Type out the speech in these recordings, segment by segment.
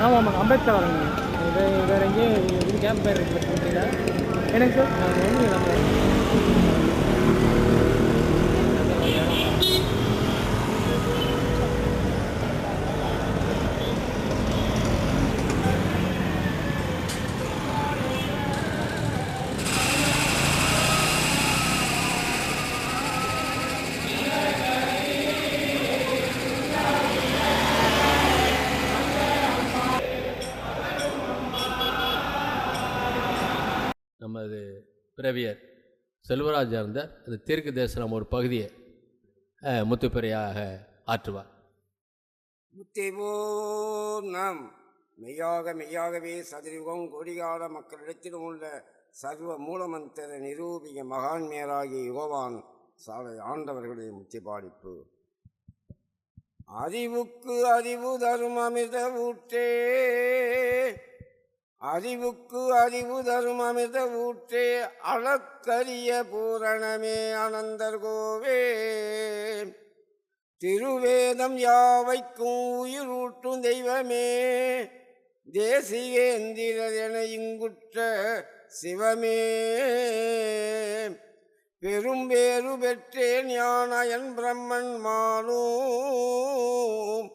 ஆமாம் ஆமாம் அம்பேத்கர் வரங்க இது வேறு எங்கேயும் இது கேம்ப் பேர் இருக்குது தெரியல எனக்கு சார் நான் வந்து நம்ம பிறவியர் செல்வராஜ் இருந்தார் அந்த தெற்கு தேசம் ஒரு பகுதியை முத்துப்பிரையாக முத்துப்பிறையாக ஆற்றுவார் நாம். மெய்யாக மெய்யாகவே சதுரியுகம் கொடிகால மக்களிடத்திலும் உள்ள சர்வ மூலமந்திர நிரூபிய மகான்மையராகிய யுகவான் சாலை ஆண்டவர்களுடைய முத்தி பாடிப்பு. அறிவுக்கு அறிவு தரும் அமிர்த ஊற்றே அறிவுக்கு அறிவு தரும் அமிர்த ஊற்றே அளக்கரிய பூரணமே அனந்தர் கோவே. திருவேதம் யாவைக்கும் உயிரூட்டும் தெய்வமே. தேசிகேந்திரதென இங்குற்ற சிவமே. பெரும்பேறு பெற்றேன் ஞானயன் பிரம்மன் மானும்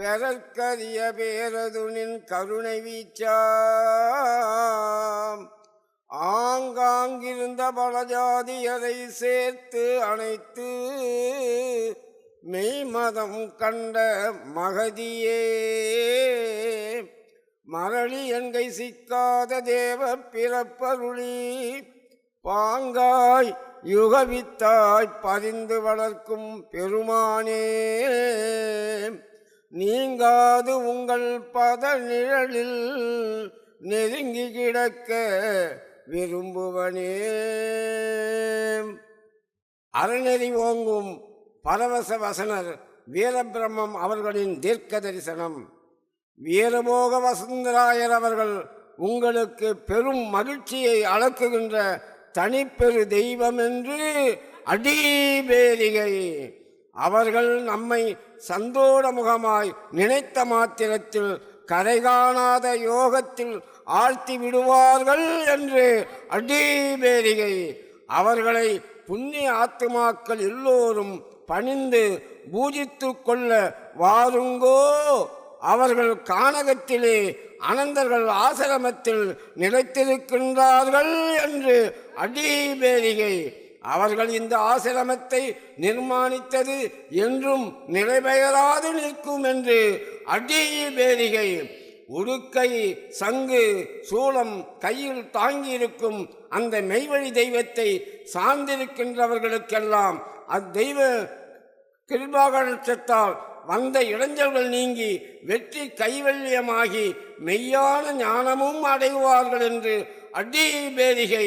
பெறற்கரிய பேரதுனின் கருணை வீச்சாம். ஆங்காங்கிருந்த பலஜாதியரை சேர்த்து அணைத்து மெய்மதம் கண்ட மகதியே. மரளி என்கை சிக்காத தேவ பிறப்பருளி பாங்காய் யுகவித்தாய் பதிந்து வளர்க்கும் பெருமானே. நீங்காது உங்கள் பத நிழலில் நெருங்கி கிடக்க விரும்புவனே அறநெறி ஓங்கும் பரவச வசனர் வீரபிரம்மம் அவர்களின் தீர்க்க தரிசனம் வீரமோக வசுந்தராயர் அவர்கள் உங்களுக்கு பெரும் மகிழ்ச்சியை அளக்குகின்ற தனிப்பெரு தெய்வம் என்று அடிபேரிகை அவர்கள் நம்மை சந்தோட முகமாய் நினைத்த மாத்திரத்தில் கரை காணாத யோகத்தில் ஆழ்த்தி விடுவார்கள் என்று அடிபேரிகை அவர்களை புண்ணிய ஆத்துமாக்கள் எல்லோரும் பணிந்து பூஜித்து கொள்ள வாருங்கோ. அவர்கள் கானகத்திலே அனந்தர்கள் ஆசிரமத்தில் நிலைத்திருக்கின்றார்கள் என்று அடிபேரிகை அவர்கள் இந்த ஆசிரமத்தை நிர்மாணித்தது என்றும் நிலைபெயராது நிற்கும் என்று அடிபேரிகை உடுக்கை சங்கு சூளம் கையில் தாங்கியிருக்கும் அந்த மெய்வழி தெய்வத்தை சார்ந்திருக்கின்றவர்களுக்கெல்லாம் அத்தெய்வ கிருபாக நட்சத்தால் வந்த இளைஞர்கள் நீங்கி வெற்றி கைவல்யமாகி மெய்யான ஞானமும் அடைவார்கள் என்று அடிபேரிகை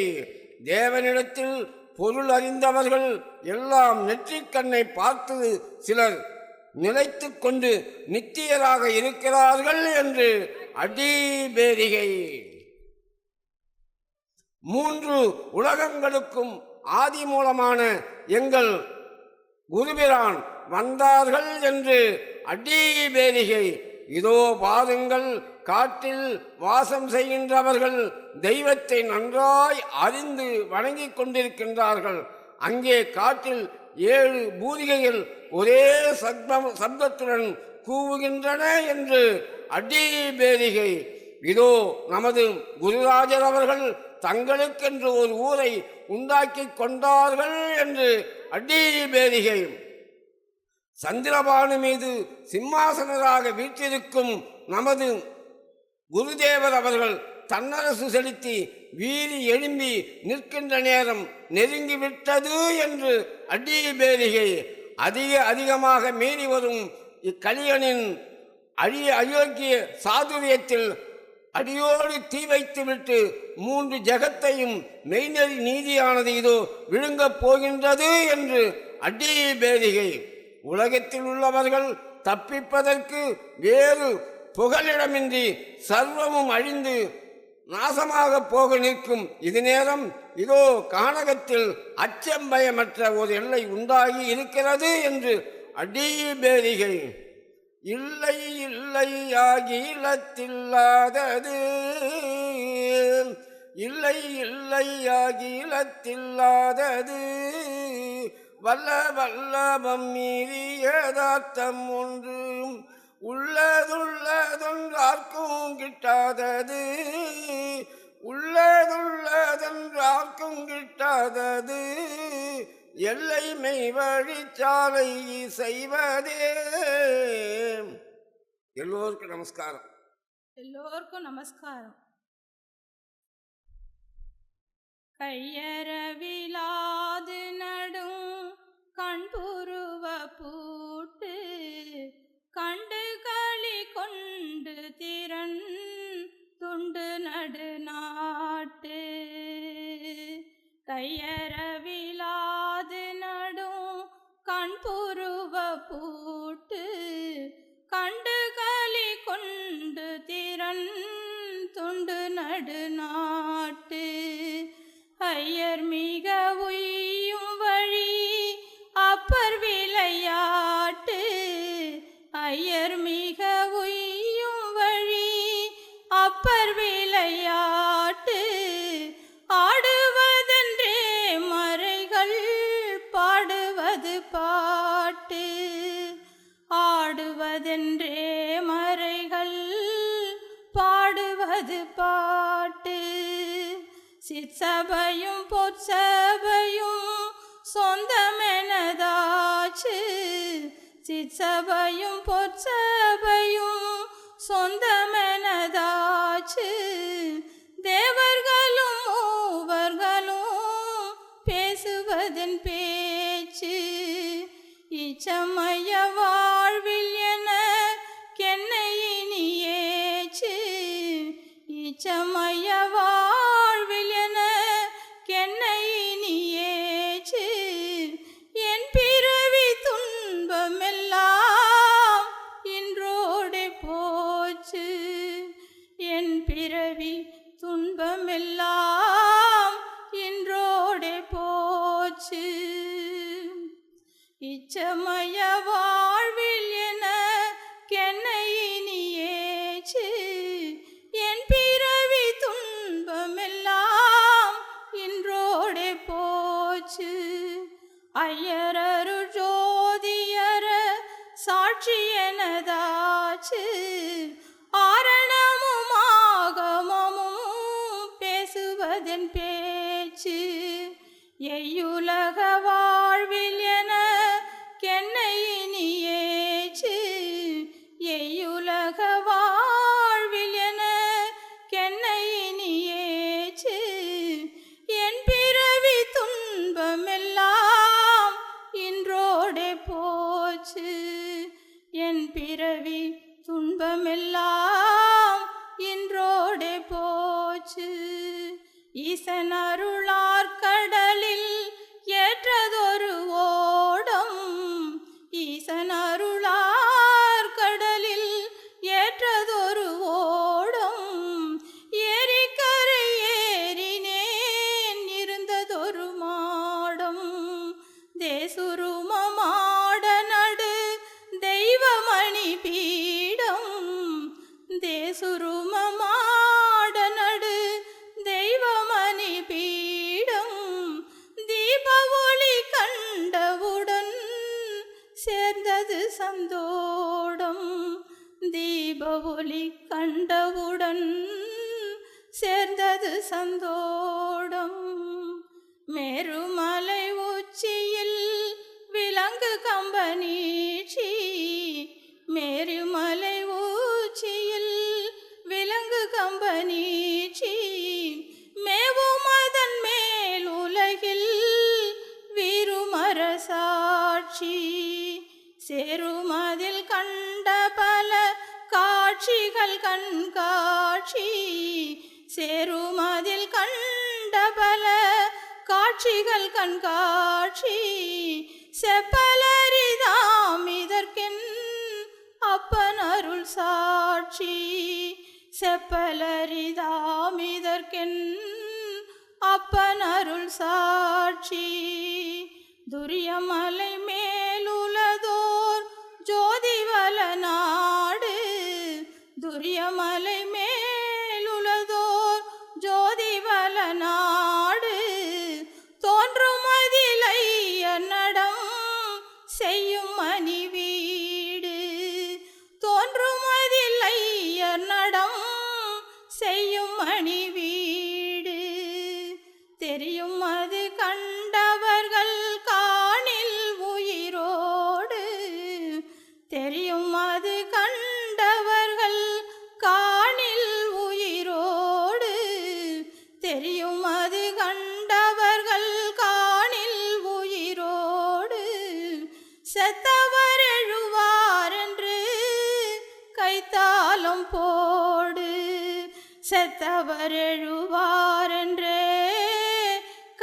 தேவனிடத்தில் பொருள் அறிந்தவர்கள் எல்லாம் நெற்றிக்கண்ணை பார்த்து சிலர் நிலைத்து கொண்டு நித்தியராக இருக்கிறார்கள் என்று அடிபேரிகை. மூன்று உலகங்களுக்கும் ஆதி மூலமான எங்கள் குருபிரான் வந்தார்கள் என்று அடிபேரிகை இதோ பாருங்கள் காட்டில் வாசம் செய்கின்றவர்கள் தெய்வத்தை நன்றாய் அறிந்து வணங்கிக் கொண்டிருக்கின்றார்கள். அங்கே காட்டில் ஏழு பூதிகைகள் ஒரே சப்தம் சப்தத்துடன் கூவுகின்றன என்று அடிபேரிகை இதோ நமது குருராஜர் அவர்கள் தங்களுக்கென்று ஒரு ஊரை உண்டாக்கி கொண்டார்கள் என்று அடிபேரிகை சந்திரபானு மீது சிம்மாசனராக வீற்றிருக்கும் நமது குருதேவர் அவர்கள் தன்னரசு செலுத்தி வீறி எழும்பி நிற்கின்ற நேரம் நெருங்கிவிட்டது என்று அடிபேரிகை அதிக அதிகமாக மீறி வரும் இக்கலியனின் அழிய அயோக்கிய சாதுரியத்தில் அடியோடு தீ வைத்துவிட்டு மூன்று ஜெகத்தையும் மெய்நெறி நீதியானது இதோ விழுங்கப் போகின்றது என்று அடிபேரிகை உலகத்தில் உள்ளவர்கள் தப்பிப்பதற்கு வேறு புகலிடமின்றி சர்வமும் அழிந்து நாசமாக போக நிற்கும் இது நேரம். இதோ கானகத்தில் அச்சம் பயமற்ற ஒரு எல்லை உண்டாகி இருக்கிறது என்று அடிபேரிகை. இல்லை இல்லை ஆகிலத்தில்லாதது இல்லை இல்லை ஆகிலத்தில்லாதது வல்ல வல்லபம் மீறியதார்த்தம் ஒன்றும் உள்ளதுள்ளதென்றார்க்கும் கிட்டாதது. உள்ளதுள்ளதென்றார்க்கும் கிட்டாதது. எல்லை மெய் வழிச்சாலை செய்வதே எல்லோருக்கும் நமஸ்காரம். எல்லோருக்கும் நமஸ்காரம். கையறவிலாது நடும் கண்புருவ பூட்டு கண்டு களி கொண்டு திறன் துண்டு நடு நாட்டு கையற சபையும் பொற்சபையும் சொந்தமெனதாச்சு. சிற்சபையும் பொற்சபையும் சொந்தமெனதாச்சு. தேவர்களும் மூவர்களும் பேசுவதன் பேச்சு. இச்சமய வாழ்வில் என கென்னையினியேச்சு இச்சமய ஐயரரு ஜோதியர சாட்சி எனதாச்சு. ஆரணமும் ஆகமமும் பேசுவதன் பேச்சு. எய்யுலக வாழ்வில் என கென்னை தேசுரும தெய்வமணி பீடம் தீப ஒளி கண்டவுடன் சேர்ந்தது சந்தோடம். தீப ஒளி கண்டவுடன் சேர்ந்தது சந்தோடம். மேருமலை உச்சியில் விலங்கு கம்பனி காட்சிகள் கண்காட்சி. செப்பலரிதாம் இதற்கென் அப்பன் அருள் சாட்சி. செப்பலரிதாம் இதற்கென் அப்பன் அருள் சாட்சி. துரியமலை மேலுலதோர் நாடு. दुर्याமலை மேலுளதோர் ஜோதிவல நாடு.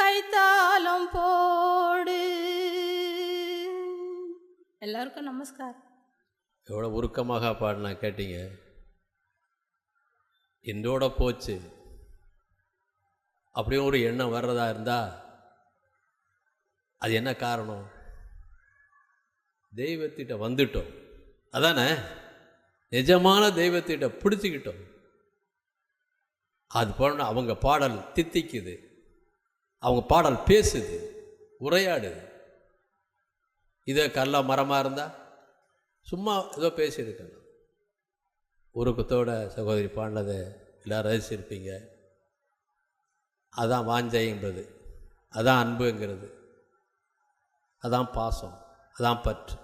கைத்தாளம் போடு. எல்லாருக்கும் நமஸ்காரம். எவ்வளோ உருக்கமாக பாடினா கேட்டீங்க. என்னோட போச்சு. அப்படியும் ஒரு எண்ணம் வர்றதா இருந்தா அது என்ன காரணம்? தெய்வத்திட்ட வந்துட்டோம். அதானே? நிஜமான தெய்வத்திட்ட பிடிச்சிக்கிட்டோம். அது போன அவங்க பாடல் தித்திக்குது. அவங்க பாடல் பேசுது உரையாடுது. இதே கல்ல மரமாக இருந்தால் சும்மா ஏதோ பேசியிருக்கலாம் உருக்கத்தோட சகோதரி பாடினதை எல்லாரும் ரசிச்சிருப்பீங்க. அதான் வாஞ்சைங்கிறது அதான் அன்புங்கிறது அதான் பாசம் அதான் பற்று.